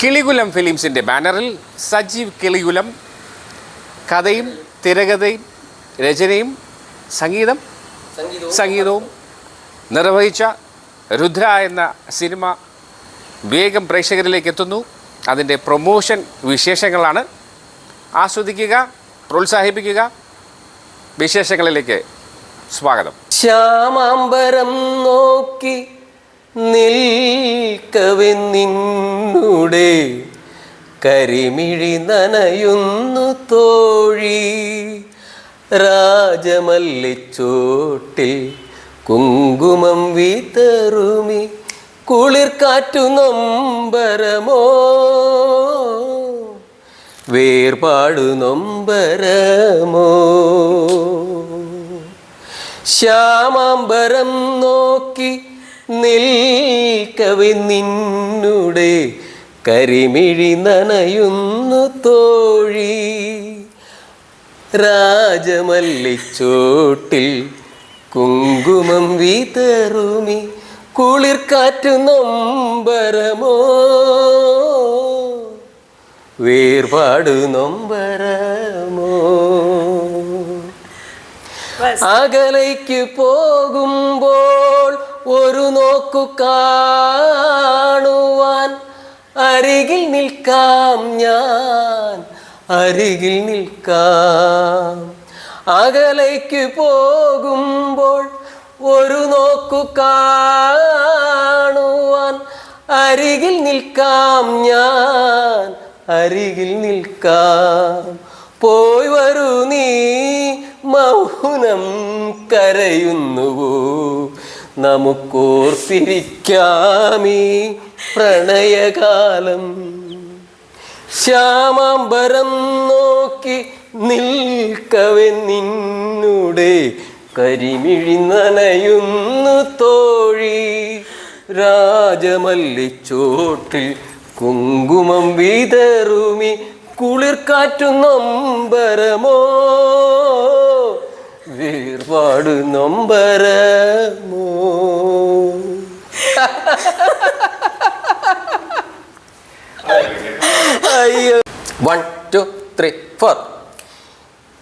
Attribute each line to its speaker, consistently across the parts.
Speaker 1: കിളികുലം ഫിലിംസിന്റെ ബാനറിൽ സജീവ് കിളികുലം കഥയും തിരകഥയും രചനയും സംഗീതം സംഗീതവും. നിർവഹിച്ച രുദ്ര എന്ന സിനിമ വേഗം പ്രേക്ഷകരിലേക്ക് എത്തുന്നു. അതിന്റെ പ്രൊമോഷൻ വിശേഷങ്ങളാണ്. ആസ്വദിക്കുക പ്രോത്സാഹിപ്പിക്കുക. വിശേഷങ്ങളിലേക്ക് സ്വാഗതം.
Speaker 2: ശ്യാമാംബരം നോക്കി നിൽക്കവെന്നിന്നൂടെ കരിമിഴി നനയുന്നു തോഴി. രാജമല്ലിച്ചോട്ടിൽ കുങ്കുമം വിതറുമി. കുളിർക്കാറ്റു നൊമ്പരമോ. വേർപാടു നൊമ്പരമോ. ശ്യാമാംബരം നോക്കി നിൽക്കവെ നിന്നുടെ കരിമിഴി നനയുന്നു തോഴി. രാജമല്ലിച്ചോട്ടിൽ കുങ്കുമം വിതറുമി കുളിർക്കാറ്റു നൊമ്പരമോ? വേർപാടു നൊമ്പരമോ? അകലേക്ക് പോകുമ്പോൾ ഒരു നോക്കു കാണുവാൻ. അരികിൽ നിൽക്കാം ഞാൻ അരികിൽ നിൽക്കാം. അകലേക്ക് പോകുമ്പോൾ ഒരു നോക്കു കാണുവാൻ. അരികിൽ നിൽക്കാം ഞാൻ അരികിൽ നിൽക്കാം. പോയി വരൂ നീ മൗനം കരയുന്നുവോ? നമുക്കോർത്തിരിക്കാമീ പ്രണയകാലം. ശ്യാമാംബരം നോക്കി നിൽക്കവെ നിന്നുടെ കരിമിഴി നനയുന്നു തോഴി. രാജമല്ലിച്ചോട്ടിൽ കുങ്കുമം വിതറുമി കുളിർക്കാറ്റു നൊമ്പരമോ വേർപാട് നൊമ്പരമോ അയ്യോ. വൺ ടു ത്രീ ഫോർ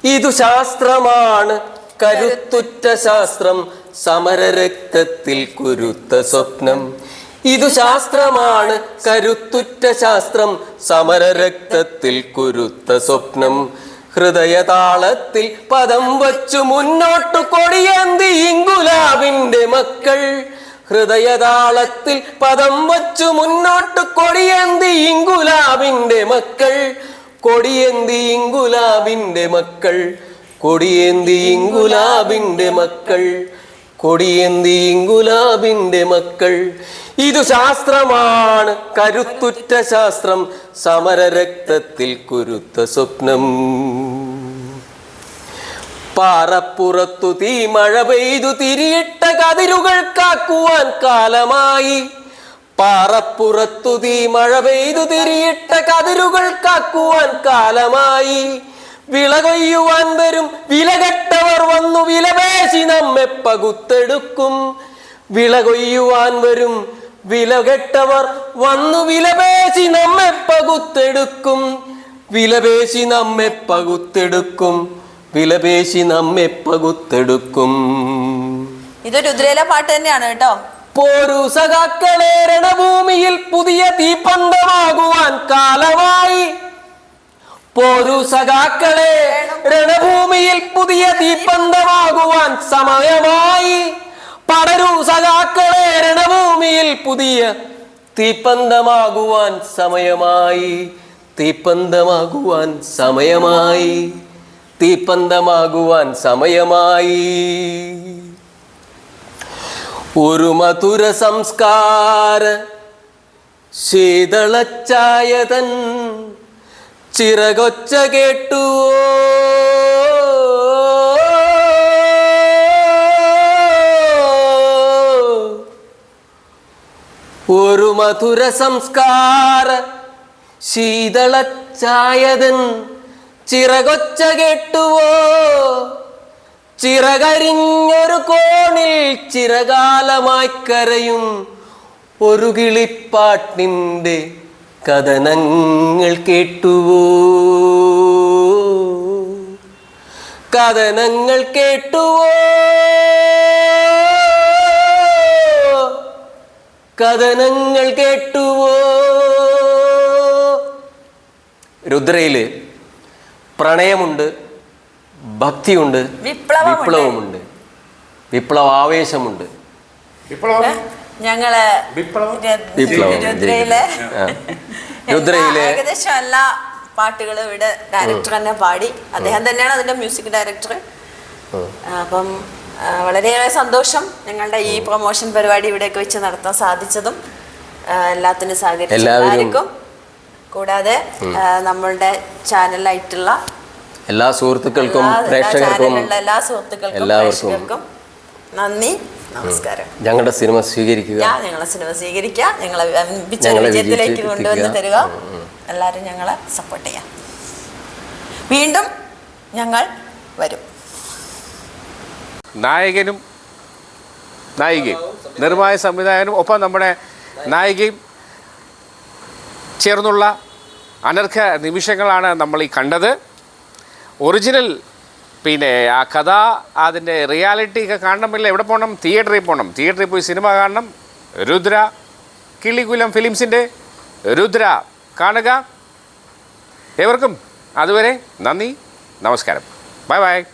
Speaker 2: ഇതു ശാസ്ത്രമാണ്. കരുത്തുറ്റ ശാസ്ത്രം സമരരക്തത്തിൽ കുരുത്ത സ്വപ്നം. ഇതു ശാസ്ത്രമാണ്. കരുത്തുറ്റ ശാസ്ത്രം സമരരക്തത്തിൽ കുരുത്ത സ്വപ്നം. ഹൃദയതാളത്തിൽ പദം വച്ചു മുന്നോട്ടു കൊടിയന്തി ഇങ്കുലാവിന്റെ മക്കൾ. ഹൃദയതാളത്തിൽ പദം വച്ചു മുന്നോട്ട് കൊടിയന്തി ഇങ്കുലാവിന്റെ മക്കൾ. കൊടിയന്തി ഇംഗുലാവിന്റെ മക്കൾ. കൊടിയേന്തി ഇങ്കുലാബിന്റെ മക്കൾ. കൊടിയേന്തി ഇങ്കുലാബിന്റെ മക്കൾ. ഇതു ശാസ്ത്രമാണ്. കരുത്തുറ്റ ശാസ്ത്രം. സമരരക്തത്തിൽ കുരുത്ത സ്വപ്നം. പാറപ്പുറത്തു തീ മഴ പെയ്തു തിരിയിട്ട കതിരുകൾ കാക്കുവാൻ കാലമായി. പാറപ്പുറത്തു തീ മഴ പെയ്തു തിരിയിട്ട കതിരുകൾ കാക്കുവാൻ കാലമായി. വിള കൊയ്യുവാൻ വരും വിലകെട്ടവർ വന്നു വിലപേശി നമ്മെ പകുത്തെടുക്കും. വിള കൊയ്യുവാൻ വരും വിലകെട്ടവർ വന്നു വിലപേശി നമ്മെ പകുത്തെടുക്കും. വിലപേശി നമ്മെ പകുത്തെടുക്കും. വിലപേശി നമ്മെ പകുത്തെടുക്കും.
Speaker 3: ഇതൊരു ഉദ്രേല പാട്ട് തന്നെയാണ് കേട്ടോ.
Speaker 2: പോരു സഖാക്കളെ രണഭൂമിയിൽ പുതിയ തീപ്പന്തമാകുവാൻ കാലമായി. പോരു സഖാക്കളെ രണഭൂമിയിൽ പുതിയ തീപ്പന്തമാകുവാൻ സമയമായി. പടരു സഖാക്കളെ രണഭൂമിയിൽ പുതിയ തീപ്പന്തമാകുവാൻ സമയമായി. തീപ്പന്തമാകുവാൻ സമയമായി. തീപ്പന്തമാകുവാൻ സമയമായി. ഒരു മധുര സംസ്കാര ശീതളച്ചായതൻ ചിറകൊച്ച കേട്ടു. ഒരു മധുര സംസ്കാര ശീതളച്ചായതൻ ചിറകൊച്ച കേട്ടുവോ? ചിറകരിഞ്ഞൊരു കോണിൽ ചിരകാലമായി കരയും ഒരു കിളിപ്പാട്ടിന്റെ കഥനങ്ങൾ കേട്ടുവോ? കഥനങ്ങൾ കേട്ടുവോ? കഥനങ്ങൾ കേട്ടുവോ? രുദ്രയിൽ പ്രണയമുണ്ട് ഭക്തിയുണ്ട്
Speaker 3: വിപ്ലവമുണ്ട്.
Speaker 1: വിപ്ലവ?
Speaker 3: ആവേശമുണ്ട്
Speaker 1: വിപ്ലവം?
Speaker 2: ഞങ്ങൾ.
Speaker 3: രുദ്രയിലെ ഏകദേശം എല്ലാ പാട്ടുകളും ഇവിടെ ഡയറക്ടർ തന്നെ പാടി. അദ്ദേഹം തന്നെയാണ് അതിന്റെ മ്യൂസിക് ഡയറക്ടർ. അപ്പം വളരെയേറെ സന്തോഷം ഞങ്ങളുടെ ഈ പ്രൊമോഷൻ പരിപാടി ഇവിടെയൊക്കെ വെച്ച് നടത്താൻ സാധിച്ചതും. എല്ലാത്തിനും സഹകരിച്ചു എല്ലാവർക്കും കൂടാതെ നമ്മളുടെ ചാനലായിട്ടുള്ള
Speaker 2: എല്ലാ സുഹൃത്തുക്കൾക്കും പ്രേക്ഷകർക്കും
Speaker 3: എല്ലാ സുഹൃത്തുക്കൾക്കും
Speaker 2: എല്ലാവർക്കും
Speaker 3: പ്രേക്ഷകർക്കും നന്ദി നമസ്കാരം.
Speaker 2: ഞങ്ങളുടെ സിനിമ സ്വീകരിക്കുക.
Speaker 3: ഞങ്ങളെ സിനിമ സ്വീകരിക്കുക ഞങ്ങളെ വിജയത്തിലേക്ക് കൊണ്ടുവന്ന് തരിക. എല്ലാവരും ഞങ്ങളെ സപ്പോർട്ട് ചെയ്യാം. വീണ്ടും ഞങ്ങൾ വരും.
Speaker 1: നായകനും നായികയും നിർമ്മായ സംവിധായകനും ഒപ്പം നമ്മുടെ നായികയും ചേർന്നുള്ള അനർഘ നിമിഷങ്ങളാണ് നമ്മൾ ഈ കണ്ടത്. ഒറിജിനൽ പിന്നെ ആ കഥ അതിന്റെ റിയാലിറ്റി ഒക്കെ കാണണമെങ്കിൽ എവിടെ പോകണം? തിയേറ്ററിൽ പോകണം. തിയേറ്ററിൽ പോയി സിനിമ കാണണം. രുദ്ര കിളികുലം ഫിലിംസിന്റെ രുദ്ര കാണുക. ഏവർക്കും അതുവരെ നന്ദി നമസ്കാരം. Bye bye